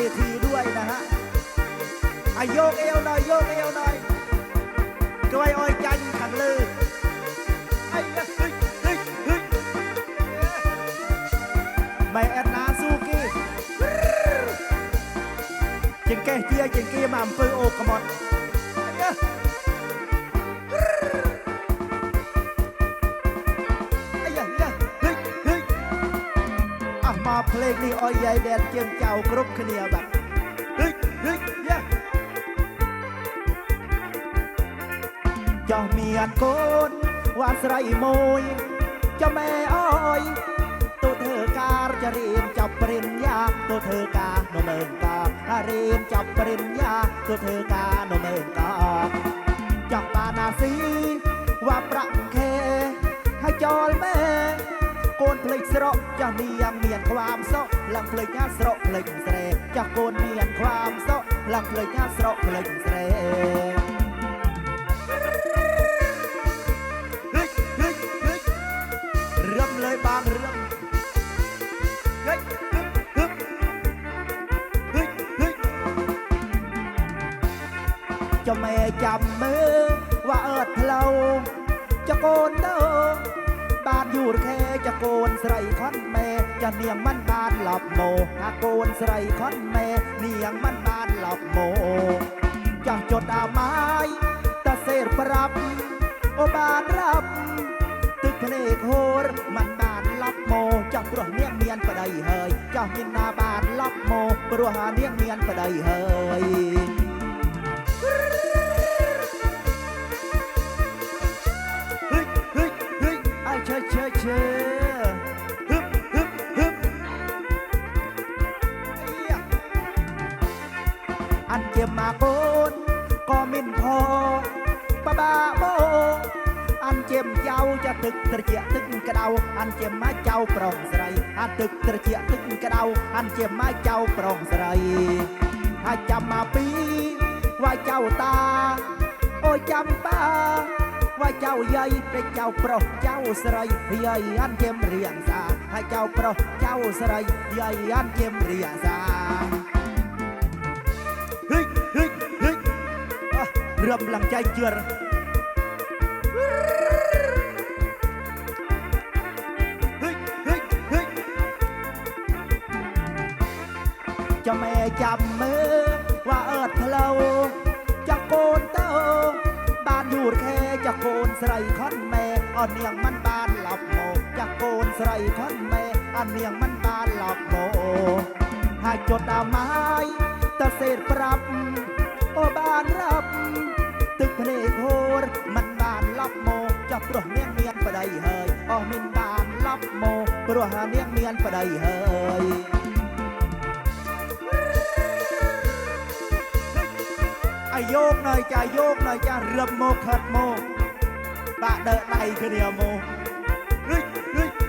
วทีด้วยนะฮะอาโยกเอวหน่อยโยกเอวหน่อยกวยอ้อยจันขันลือไอ้ยะเฮ้ยเฮ้ยเฮ้ยแม่แอนนาซูกี้จิงเก้เจียจิงเกี้มาอำเภอโอกกระมอ้ย เพลงนี้อ้อยใหญ่แดนเจียมเจ้าครบคะเนียแบบเฮ้ยเฮ้ยเยะเจ้าเมียนโกนวาสไรโมยเจ้าแม่อ้อยตัวเธอการจะเรียนจับปริญญาตัวเธอกาโนเมิงกาถ้าเรียนจับปริญญาตัวเธอกาโนเมิงกาจับบานาซีว่าประเคให้จอลแม่ สระจะมียังเมียนความเศร้าหลังเพลงงาสระเพลงเสรจะโกนเมียนความเศร้าหลังเพลงงาสระเพลงเสรเฮ้ยเฮ้ยเฮ้ยเริ่มเลยบางเรื่องเฮ้ยเฮ้ยเฮ้ยจ้าแม่จำมือว่าเอิดเพลาจะโกนเด้อ บานอยู่แค่จะโกนใส่คอนแม่ จะเนียงมันบานหลับโมถ้าโกนใส่คอนแม่ เนียงมันบานหลับโมจะจดอาไม้ตะเสรปรับโอบานรับตึกเลกโหรมันบานลับโมจังปรัวเนียงเมียนประไดเฮยจ้ามินนาบานลับโมปรัวหาเนียงเมียนประไดเฮย อันเจ็บมาโกนก็มินพอปะบาโบ อันเจ็บเจ้าจะตึกตะเกียตึกกระเดา อันเจ็บไม้เจ้าปรองใสอันตึกตะเกียตึกกระเดา อันเจ็บไม้เจ้าปรองใสอาจำมาปีว่าเจ้าตา โอ้ยจำป้า ว่าเจ้ อะเริ่มหลังใจเจือเฮ้ยเฮ้ยเฮ้ยจะแม่จำมือว่าเอิดเพลาจะโกนเต้าบ้านอยู่แค่จะโกนใส่คอนแม่อ่อนเนียงมันบานหลับโมจะโกนใส่คอนแม่อันเนียงมันบานหลับโมหากจดอาไม้ตะเศษปรับ ព្រោះនាងមានប្តីហើយអស់មិនបានឡប់មកព្រោះនាងមានប្តីហើយអាយោកនៅចាយោកនៅចារឹបមកខិតមកបាក់ដើដៃគ្នាមករិចរិច